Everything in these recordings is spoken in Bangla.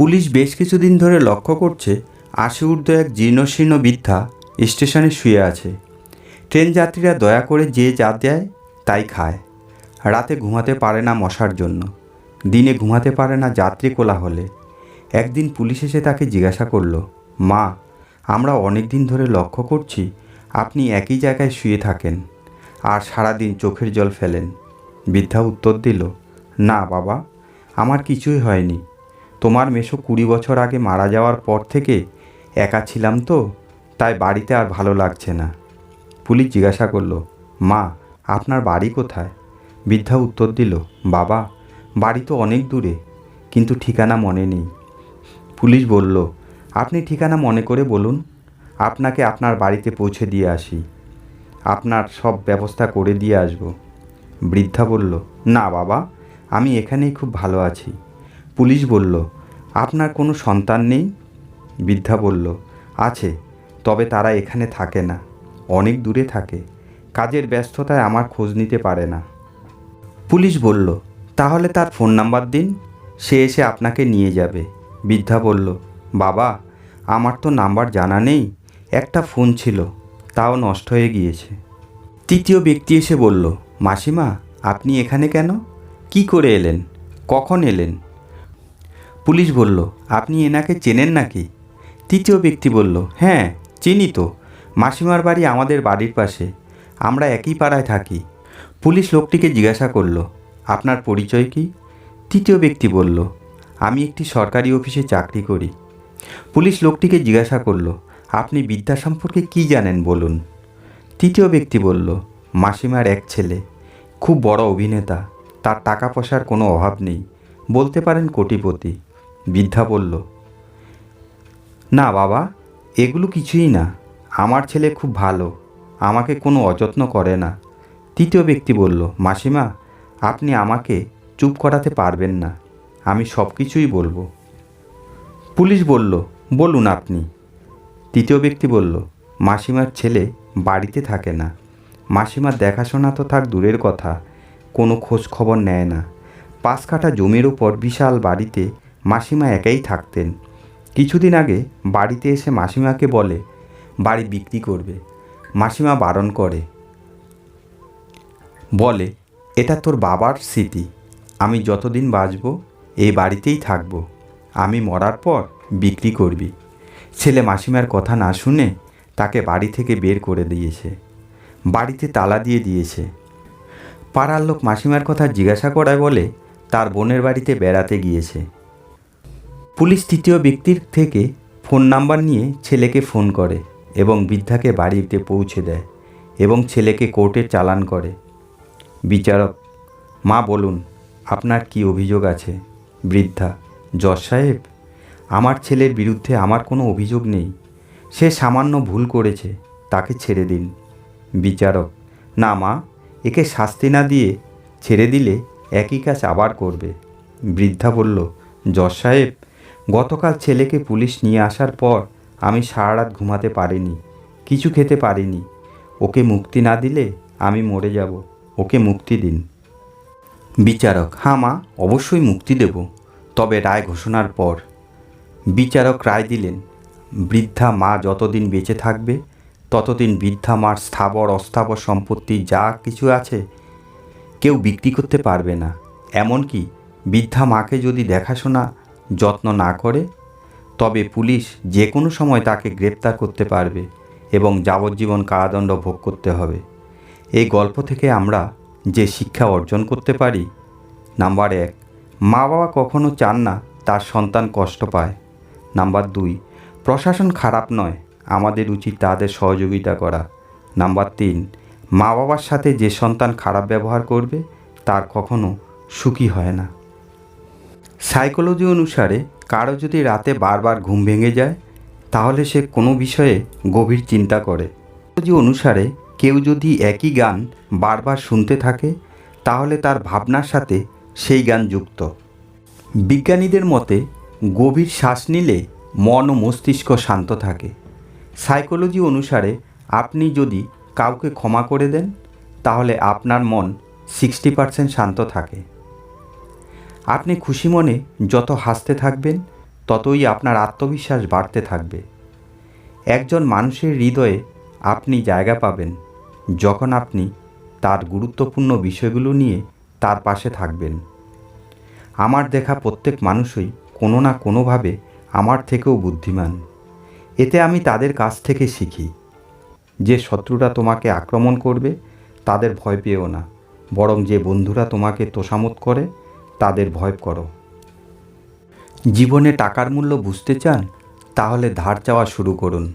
পুলিশ বেশ কিছুদিন ধরে লক্ষ্য করছে আশি ঊর্ধ্ব এক জীর্ণশীর্ণ বৃদ্ধা স্টেশনে শুয়ে আছে। ট্রেন যাত্রীরা দয়া করে যে যা দেয় তাই খায়। রাতে ঘুমাতে পারে না মশার জন্য। দিনে ঘুমাতে পারে না যাত্রী কোলাহলে। একদিন পুলিশ এসে তাকে জিজ্ঞাসা করল, মা, আমরা অনেক দিন ধরে লক্ষ্য করছি আপনি একই জায়গায় শুয়ে থাকেন আর সারাদিন চোখের জল ফেলেন। বৃদ্ধা উত্তর দিল, না বাবা, আমার কিছুই হয়নি। তোমার মেশো কুড়ি বছর আগে মারা যাওয়ার পর থেকে একা ছিলাম তো, তাই বাড়িতে আর ভালো লাগছে না। পুলিশ জিজ্ঞাসা করল, মা, আপনার বাড়ি কোথায়? বৃদ্ধা উত্তর দিল, বাবা, বাড়ি তো অনেক দূরে, কিন্তু ঠিকানা মনে নেই। পুলিশ বলল, আপনি ঠিকানা মনে করে বলুন, আপনাকে আপনার বাড়িতে পৌঁছে দিয়ে আসি। আপনার সব ব্যবস্থা করে দিয়ে আসব। বৃদ্ধা বলল, না বাবা, আমি এখানেই খুব ভালো আছি। পুলিশ বলল, আপনার কোনো সন্তান নেই? বৃদ্ধা বলল, আছে, তবে তারা এখানে থাকে না, অনেক দূরে থাকে, কাজের ব্যস্ততায় আমার খোঁজ নিতে পারে না। পুলিশ বলল, তাহলে তার ফোন নাম্বার দিন, সে এসে আপনাকে নিয়ে যাবে। বৃদ্ধা বলল, বাবা, আমার তো নাম্বার জানা নেই, একটা ফোন ছিল, তাও নষ্ট হয়ে গিয়েছে। তৃতীয় ব্যক্তি এসে বলল, মাসিমা, আপনি এখানে কেন? কি করে এলেন? কখন এলেন? পুলিশ বলল, আপনি এনাকে চেনেন নাকি? তৃতীয় ব্যক্তি বলল হ্যাঁ চিনি তো। মাসিমার বাড়ি আমাদের বাড়ির পাশে। আমরা একই পাড়ায় থাকি। পুলিশ লোকটিকে জিজ্ঞাসা করল, আপনার পরিচয় কি? তৃতীয় ব্যক্তি বলল, আমি একটি সরকারি অফিসে চাকরি করি। পুলিশ লোকটিকে জিজ্ঞাসা করল, আপনি বিদ্যা সম্পর্কে কি জানেন বলুন? তৃতীয় ব্যক্তি বলল, মাসিমার এক ছেলে। খুব বড় অভিনেতা। তার টাকা পয়সার কোনো অভাব নেই। বলতে পারেন কোটিপতি। বৃদ্ধা বলল, না বাবা, এগুলো কিছুই না। আমার ছেলে খুব ভালো, আমাকে কোনো অযত্ন করে না। তৃতীয় ব্যক্তি বলল, মাসিমা, আপনি আমাকে চুপ করাতে পারবেন না, আমি সব কিছুই বলব। পুলিশ বলল, বলুন আপনি। তৃতীয় ব্যক্তি বলল, মাসিমার ছেলে বাড়িতে থাকে না। মাসিমার দেখাশোনা তো থাক দূরের কথা, কোনো খোঁজ খবর নেয় না। পাঁচ কাঠা জমির ওপর বিশাল বাড়িতে মাসিমা একাই থাকতেন। কিছুদিন আগে বাড়িতে এসে মাসিমাকে বলে, বাড়ি বিক্রি করবে। মাসিমা বারণ করে। বলে, এটা তোর বাবার স্মৃতি। আমি যতদিন বাঁচব এই বাড়িতেই থাকব। আমি মরার পর বিক্রি করবি। ছেলে মাসিমার কথা না শুনে তাকে বাড়ি থেকে বের করে দিয়েছে। বাড়িতে তালা দিয়ে দিয়েছে। পাড়ার লোক মাসিমার কথা জিজ্ঞাসা করায় বলে, তার বোনের বাড়িতে বেড়াতে গিয়েছে। পুলিশ তৃতীয় ব্যক্তির থেকে ফোন নাম্বার নিয়ে ছেলেকে ফোন করে এবং বৃদ্ধাকে বাড়িতে পৌঁছে দেয় এবং ছেলেকে কোর্টে চালান করে। বিচারক, মা, বলুন, আপনার কি অভিযোগ আছে? বৃদ্ধা, জজ সাহেব, আমার ছেলের বিরুদ্ধে আমার কোনো অভিযোগ নেই। সে সামান্য ভুল করেছে, তাকে ছেড়ে দিন। বিচারক, না মা, একে শাস্তি না দিয়ে ছেড়ে দিলে একই কাজ আবার করবে। বৃদ্ধা বলল, জজ সাহেব গতকাল ছেলেকে পুলিশ নিয়ে আসার পর আমি সারা রাত ঘুমাতে পারিনি, কিছু খেতে পারিনি। ওকে মুক্তি না দিলে আমি মরে যাব, ওকে মুক্তি দিন। বিচারক হ্যাঁ মা, অবশ্যই মুক্তি দেব। তবে রায় ঘোষণার পর। বিচারক রায় দিলেন, বৃদ্ধা মা যতদিন বেঁচে থাকবে, ততদিন বৃদ্ধা মার স্থাবর, অস্থাবর সম্পত্তি যা কিছু আছে, কেউ বিক্রি করতে পারবে না। এমনকি বৃদ্ধা মাকে যদি দেখাশোনা যত্ন না করে, তবে পুলিশ যে কোনো সময় তাকে গ্রেপ্তার করতে পারবে এবং যাবজ্জীবন কারাদণ্ড ভোগ করতে হবে। এই গল্প থেকে আমরা যে শিক্ষা অর্জন করতে পারি, নাম্বার এক মা বাবা কখনো চান না তার সন্তান কষ্ট পায়। নাম্বার দুই, প্রশাসন খারাপ নয়, আমাদের উচিত তাদের সহযোগিতা করা। নাম্বার তিন মা বাবার সাথে যে সন্তান খারাপ ব্যবহার করবে, তার কখনো সুখী হয় না। সাইকোলজি অনুসারে কারও যদি রাতে বারবার ঘুম ভেঙে যায়, তাহলে সে কোনো বিষয়ে গভীর চিন্তা করে। সাইকোলজি অনুসারে কেউ যদি একই গান বারবার শুনতে থাকে, তাহলে তার ভাবনার সাথে সেই গান যুক্ত। বিজ্ঞানীদের মতে, গভীর শ্বাস নিলে মন ও মস্তিষ্ক শান্ত থাকে। সাইকোলজি অনুসারে আপনি যদি কাউকে ক্ষমা করে দেন, তাহলে আপনার মন সিক্সটি পার্সেন্ট শান্ত থাকে। আপনি খুশি মনে যত হাসতে থাকবেন, ততই আপনার আত্মবিশ্বাস বাড়তে থাকবে। একজন মানুষের হৃদয়ে আপনি জায়গা পাবেন, যখন আপনি তার গুরুত্বপূর্ণ বিষয়গুলো নিয়ে তার পাশে থাকবেন। আমার দেখা প্রত্যেক মানুষই কোনো না কোনোভাবে আমার থেকেও বুদ্ধিমান। এতে আমি তাদের কাছ থেকে শিখি, যে শত্রুরা তোমাকে আক্রমণ করবে, তাদের ভয় পেও না, বরং যে বন্ধুরা তোমাকে তোষামত করে তাদের ভয় করো। জীবনে টাকার মূল্য বুঝতে চান, তাহলে ধার চাওয়া শুরু করুন।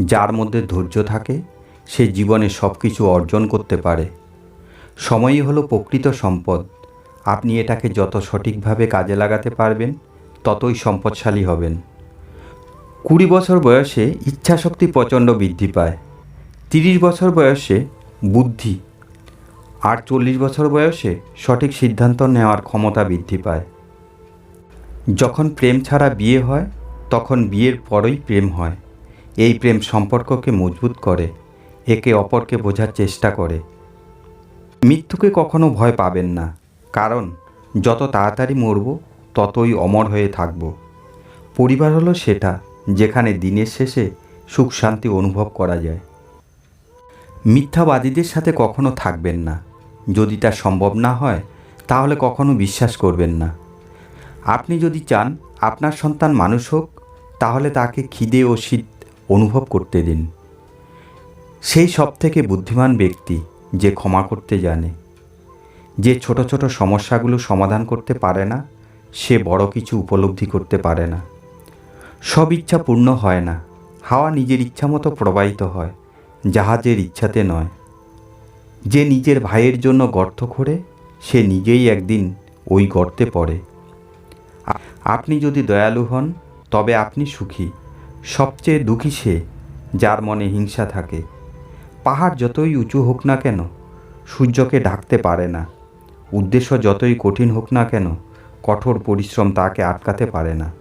যার মধ্যে ধৈর্য থাকে, সে জীবনে সব কিছু অর্জন করতে পারে। সময়ই হলো প্রকৃত সম্পদ। আপনি এটাকে যত সঠিকভাবে কাজে লাগাতে পারবেন, ততই সম্পদশালী হবেন। কুড়ি বছর বয়সে ইচ্ছাশক্তি প্রচণ্ড বৃদ্ধি পায়। তিরিশ বছর বয়সে বুদ্ধি আর চল্লিশ বছর বয়সে সঠিক সিদ্ধান্ত নেওয়ার ক্ষমতা বৃদ্ধি পায়। যখন প্রেম ছাড়া বিয়ে হয়, তখন বিয়ের পরই প্রেম হয়। এই প্রেম সম্পর্ককে মজবুত করে, একে অপরকে বোঝার চেষ্টা করে। মৃত্যুকে কখনো ভয় পাবেন না, কারণ যত তাড়াতাড়ি মরব, ততই অমর হয়ে থাকব। পরিবার হলো সেটা, যেখানে দিনের শেষে সুখ শান্তি অনুভব করা যায়। মিথ্যাবাদীদের সাথে কখনো থাকবেন না। যদি তা সম্ভব না হয়, তাহলে কখনো বিশ্বাস করবেন না। আপনি যদি চান আপনার সন্তান মানুষ হোক, তাহলে তাকে খিদে ও শীত অনুভব করতে দিন। সেই সব থেকে বুদ্ধিমান ব্যক্তি যে ক্ষমা করতে জানে। যে ছোট ছোট সমস্যাগুলো সমাধান করতে পারে না, সে বড় কিছু উপলব্ধি করতে পারে না। সব ইচ্ছা পূর্ণ হয় না। হাওয়া নিজের ইচ্ছা মতো প্রবাহিত হয়, জাহাজের ইচ্ছাতে নয়। যে নিজের ভাইয়ের জন্য গর্ত খোঁড়ে, সে নিজেই একদিন ওই গর্তে পড়ে। আপনি যদি দয়ালু হন, তবে আপনি সুখী। সবচেয়ে দুঃখী সে, যার মনে হিংসা থাকে। পাহাড় যতই উঁচু হোক না কেন, সূর্যকে ঢাকতে পারে না। উদ্দেশ্য যতই কঠিন হোক না কেন, কঠোর পরিশ্রম তাকে আটকাতে পারে না।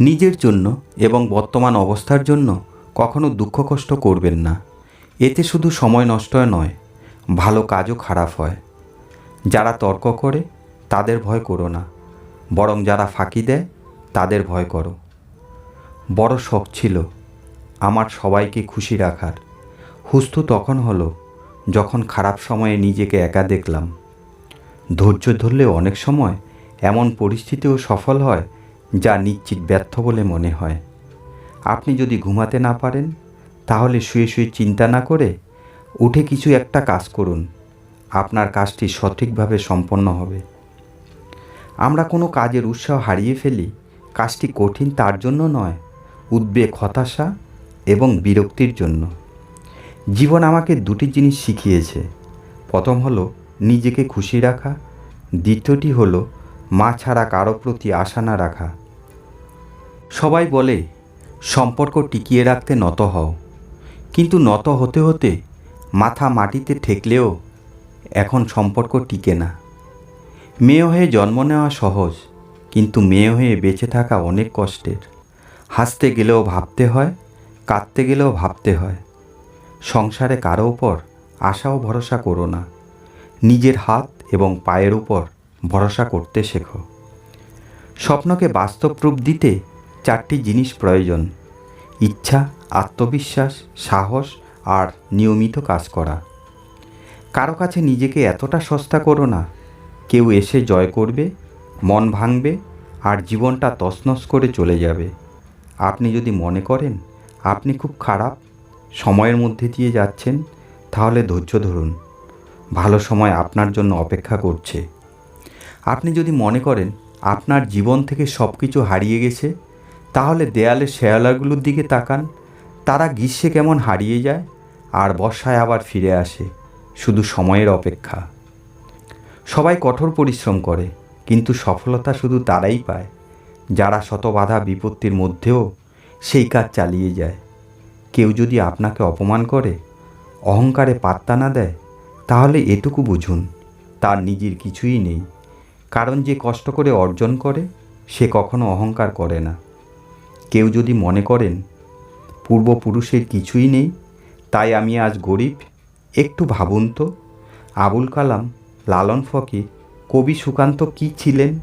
নিজের জন্য এবং বর্তমান অবস্থার জন্য কখনো দুঃখ কষ্ট করবেন না। এতে শুধু সময় নষ্ট নয়, ভালো কাজও খারাপ হয়। যারা তর্ক করে, তাদের ভয় করো না। বরং যারা ফাঁকি দেয়, তাদের ভয় করো। বড় শখ ছিল আমার সবাইকে খুশি রাখার। হুস্ত তখন হলো যখন খারাপ সময়ে নিজেকে একা দেখলাম। ধৈর্য ধরলে অনেক সময় এমন পরিস্থিতিও সফল হয় যা নিশ্চিত ব্যর্থ বলে মনে হয়। আপনি যদি ঘুমাতে না পারেন তাহলে শুয়ে শুয়ে চিন্তা না করে উঠে কিছু একটা কাজ করুন। আপনার কাজটি সঠিকভাবে সম্পন্ন হবে। আমরা কোনো কাজের উৎসাহ হারিয়ে ফেলি, কাজটি কঠিন তার জন্য নয়, উদ্বেগ, হতাশা এবং বিরক্তির জন্য। জীবন আমাকে দুটি জিনিস শিখিয়েছে। প্রথম হলো নিজেকে খুশি রাখা, দ্বিতীয়টি হলো মা ছাড়া কারও প্রতি আশা না রাখা। সবাই বলে, সম্পর্ক টিকিয়ে রাখতে নত হও। কিন্তু নত হতে হতে মাথা মাটিতে ঠেকলেও এখন সম্পর্ক টিকে না। মেয়ে হয়ে জন্ম নেওয়া সহজ, কিন্তু মেয়ে হয়ে বেঁচে থাকা অনেক কষ্টের। হাসতে গেলেও ভাবতে হয়, কাঁদতে গেলেও ভাবতে হয়। সংসারে কারও উপর আশাও ভরসা করো না। নিজের হাত এবং পায়ের উপর ভরসা করতে শেখো। স্বপ্নকে বাস্তব রূপ দিতে চারটি জিনিস প্রয়োজন, ইচ্ছা আত্মবিশ্বাস, সাহস আর নিয়মিত কাজ করা। কারও কাছে নিজেকে এতটা সস্তা করো না। কেউ এসে জয় করবে, মন ভাঙবে আর জীবনটা তছনছ করে চলে যাবে। আপনি যদি মনে করেন আপনি খুব খারাপ, সময়ের মধ্যে দিয়ে যাচ্ছেন, তাহলে ধৈর্য ধরুন। ভালো সময় আপনার জন্য অপেক্ষা করছে। আপনি যদি মনে করেন আপনার জীবন থেকে সব কিছু হারিয়ে গেছে, তাহলে দেয়ালের শেয়ালাগুলোর দিকে তাকান তারা গ্রীষ্মে কেমন হারিয়ে যায় আর বর্ষায় আবার ফিরে আসে, শুধু সময়ের অপেক্ষা। সবাই কঠোর পরিশ্রম করে, কিন্তু সফলতা শুধু তারাই পায়। যারা শত বাধা বিপত্তির মধ্যেও সেই কাজ চালিয়ে যায়। কেউ যদি আপনাকে অপমান করে, অহংকারে পাত্তা না দেয়, তাহলে এটুকু বুঝুন, তার নিজের কিছুই নেই। কারণ যে কষ্ট করে অর্জন করে, সে কখনো অহংকার করে না। কেউ যদি মনে করেন পূর্বপুরুষের কিছুই নেই। তাই আমি আজ গরিব। একটু ভাবুন তো। আবুল কালাম, লালন ফকির, কবি সুকান্ত কী ছিলেন?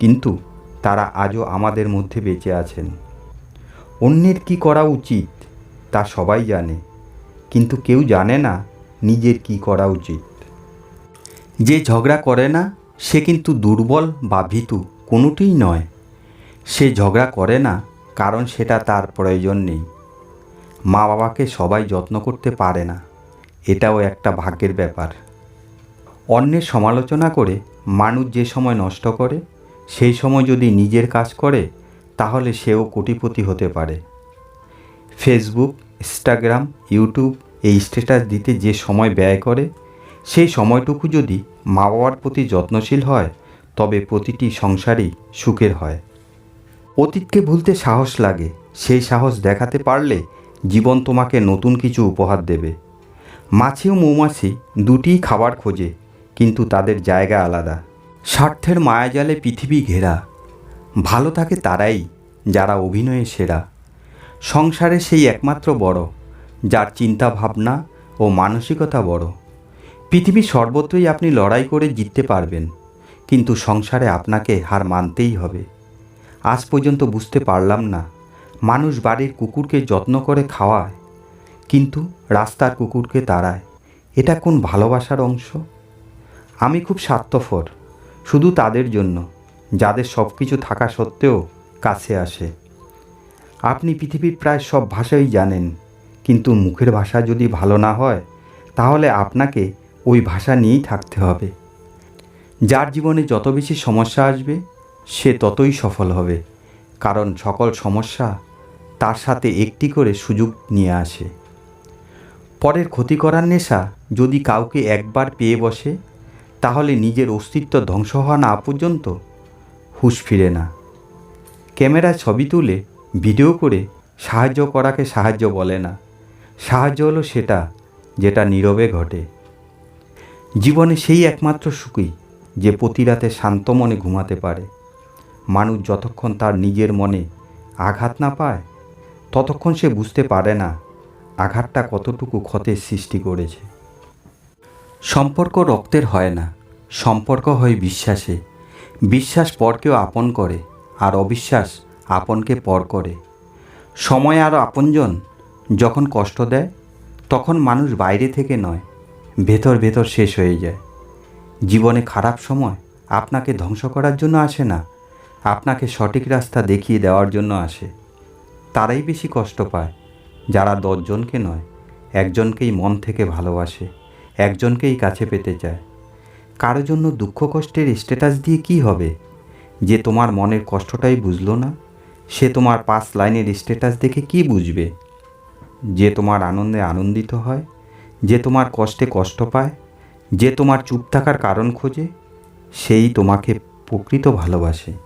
কিন্তু তারা আজও আমাদের মধ্যে বেঁচে আছেন। অন্যের কি করা উচিত, তা সবাই জানে। কিন্তু কেউ জানে না নিজের কি করা উচিত। যে ঝগড়া করে না, সে কিন্তু দুর্বল বা ভীতু কোনোটিই নয়। সে ঝগড়া করে না, কারণ সেটা তার প্রয়োজন নেই। মা বাবাকে সবাই যত্ন করতে পারে না। এটাও একটা ভাগ্যের ব্যাপার। অন্যের সমালোচনা করে মানুষ যে সময় নষ্ট করে, সেই সময় যদি নিজের কাজ করে, তাহলে সেও কোটিপতি হতে পারে। ফেসবুক ইনস্টাগ্রাম ইউটিউব এই স্ট্যাটাস দিতে যে সময় ব্যয় করে, সেই সময়টুকু যদি মা বাবার প্রতি যত্নশীল হয়, তবে প্রতিটি সংসারই সুখের হয়। অতীতকে ভুলতে সাহস লাগে, সেই সাহস দেখাতে পারলে জীবন তোমাকে নতুন কিছু উপহার দেবে। মাছি ও মৌমাছি দুটিই খাবার খোঁজে, কিন্তু তাদের জায়গা আলাদা। স্বার্থের মায়াজালে পৃথিবী ঘেরা। ভালো থাকে তারাই, যারা অভিনয়ে সেরা। সংসারে সেই একমাত্র বড়, যার চিন্তা ভাবনা ও মানসিকতা বড়। পৃথিবীর সর্বত্রই আপনি লড়াই করে জিততে পারবেন, কিন্তু সংসারে আপনাকে হার মানতেই হবে। আজ পর্যন্ত বুঝতে পারলাম না মানুষ বাড়ির কুকুরকে যত্ন করে খাওয়ায়, কিন্তু রাস্তার কুকুরকে তাড়ায়। এটা কোন ভালোবাসার অংশ? আমি খুব স্বার্থপর, শুধু তাদের জন্য, যাদের সব কিছু থাকা সত্ত্বেও কাছে আসে। আপনি পৃথিবীর প্রায় সব ভাষাই জানেন, কিন্তু মুখের ভাষা যদি ভালো না হয়, তাহলে আপনাকে ওই ভাষা নিয়েই থাকতে হবে। যার জীবনে যত বেশি সমস্যা আসবে, সে ততই সফল হবে। কারণ সকল সমস্যা তার সাথে একটি করে সুযোগ নিয়ে আসে। পরের ক্ষতি করার নেশা যদি কাউকে একবার পেয়ে বসে, তাহলে নিজের অস্তিত্ব ধ্বংস হওয়া না পর্যন্ত হুঁশ ফিরে না। ক্যামেরায় ছবি তুলে ভিডিও করে সাহায্য করাকে সাহায্য বলে না। সাহায্য হলো সেটা যেটা নীরবে ঘটে। জীবনে সেই একমাত্র সুখই যে প্রতি রাতে শান্ত মনে ঘুমাতে পারে। মানুষ যতক্ষণ তার নিজের মনে আঘাত না পায়, ততক্ষণ সে বুঝতে পারে না আঘাতটা কতটুকু ক্ষতের সৃষ্টি করেছে। সম্পর্ক রক্তের হয় না, সম্পর্ক হয় বিশ্বাসে। বিশ্বাস পরকেও আপন করে, আর অবিশ্বাস আপনকে পর করে। সময় আর আপনজন যখন কষ্ট দেয়, তখন মানুষ বাইরে থেকে নয়, ভেতর ভেতর শেষ হয়ে যায়। জীবনে খারাপ সময় আপনাকে ধ্বংস করার জন্য আসে না আপনাকে সঠিক রাস্তা দেখিয়ে দেওয়ার জন্য আসে। তারাই বেশি কষ্ট পায়, যারা দশজনকে নয়, একজনকেই মন থেকে ভালোবাসে, একজনকেই কাছে পেতে চায়। কারও জন্য দুঃখ কষ্টের স্ট্যাটাস দিয়ে কি হবে? যে তোমার মনের কষ্টটাই বুঝলো না, সে তোমার পাঁচ লাইনের স্ট্যাটাস দেখে কি বুঝবে? যে তোমার আনন্দে আনন্দিত হয়, যে তোমার কষ্টে কষ্ট পায়, যে তোমার চুপ থাকার কারণ খোঁজে, সেই তোমাকে প্রকৃত ভালোবাসে।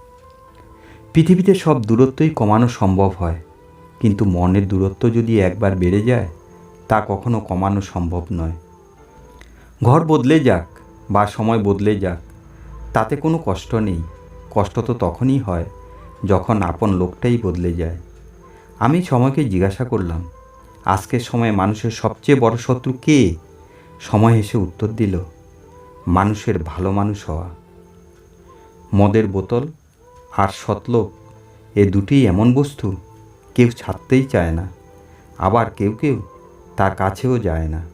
পৃথিবীতে সব দূরত্বই কমানো সম্ভব হয়। কিন্তু মনের দূরত্ব যদি একবার বেড়ে যায়, তা কখনো কমানো সম্ভব নয়। ঘর বদলে যাক বা সময় বদলে যাক, তাতে কোনো কষ্ট নেই। কষ্ট তো তখনই হয় যখন আপন লোকটাই বদলে যায়। আমি সময়কে জিজ্ঞাসা করলাম, আজকের সময় মানুষের সবচেয়ে বড় শত্রু কে? সময় এসে উত্তর দিল, মানুষের ভালো মানুষ হওয়া। মদের বোতল আর সতলোক এ দুটি এমন বস্তু, কেউ ছাড়তেই চায় না, আবার কেউ কেউ তার কাছেও যায় না।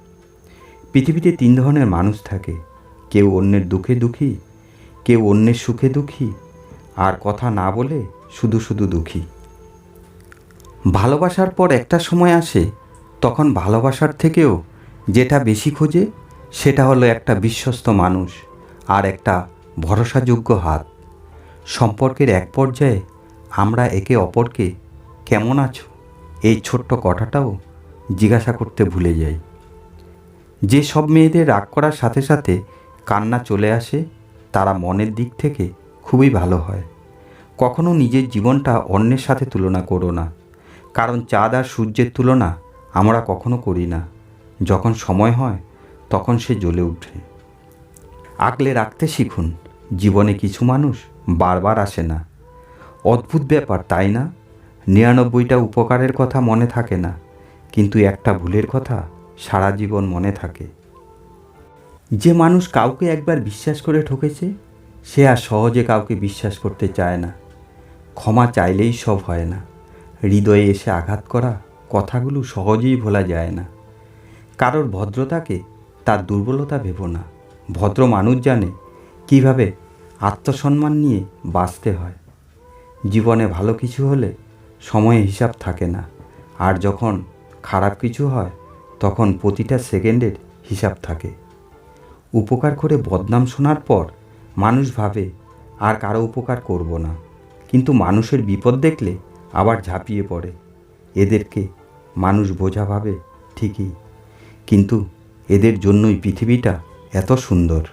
পৃথিবীতে তিন ধরনের মানুষ থাকে, কেউ অন্যের দুঃখে দুঃখী, কেউ অন্যের সুখে দুঃখী, আর কথা না বলে শুধু শুধু দুঃখী। ভালোবাসার পর একটা সময় আসে, তখন ভালোবাসার থেকেও যেটা বেশি খোঁজে, সেটা হলো একটা বিশ্বস্ত মানুষ আর একটা ভরসাযোগ্য হাত। সম্পর্কের এক পর্যায়ে আমরা একে অপরকে কেমন আছো? এই ছোট্ট কথাটাও জিজ্ঞাসা করতে ভুলে যাই। যে সব মেয়েদের রাগ করার সাথে সাথে কান্না চলে আসে, তারা মনের দিক থেকে খুবই ভালো হয়। কখনো নিজের জীবনটা অন্যের সাথে তুলনা করো না। কারণ চাঁদ আর সূর্যের তুলনা আমরা কখনো করি না। যখন সময় হয়, তখন সে জ্বলে ওঠে আগলে রাখতে শিখুন, জীবনে কিছু মানুষ বারবার আসে না। অদ্ভুত ব্যাপার, তাই না? নিরানব্বইটা উপকারের কথা মনে থাকে না, কিন্তু একটা ভুলের কথা সারা জীবন মনে থাকে। যে মানুষ কাউকে একবার বিশ্বাস করে ঠকেছে, সে আর সহজে কাউকে বিশ্বাস করতে চায় না। ক্ষমা চাইলেই সব হয় না। হৃদয়ে এসে আঘাত করা কথাগুলো সহজেই ভোলা যায় না। কারোর ভদ্রতাকে তার দুর্বলতা ভেবো না। ভদ্র মানুষ জানে কীভাবে আত্মসম্মান নিয়ে বাঁচতে হয়। জীবনে ভালো কিছু হলে সময়ে হিসাব থাকে না। আর যখন খারাপ কিছু হয়, তখন প্রতিটা সেকেন্ডের হিসাব থাকে। উপকার করে বদনাম শোনার পর মানুষ ভাবে, আর কারও উপকার করব না। কিন্তু মানুষের বিপদ দেখলে আবার ঝাঁপিয়ে পড়ে। এদেরকে মানুষ বোঝা ভাবে ঠিকই। কিন্তু এদের জন্যই পৃথিবীটা এত সুন্দর।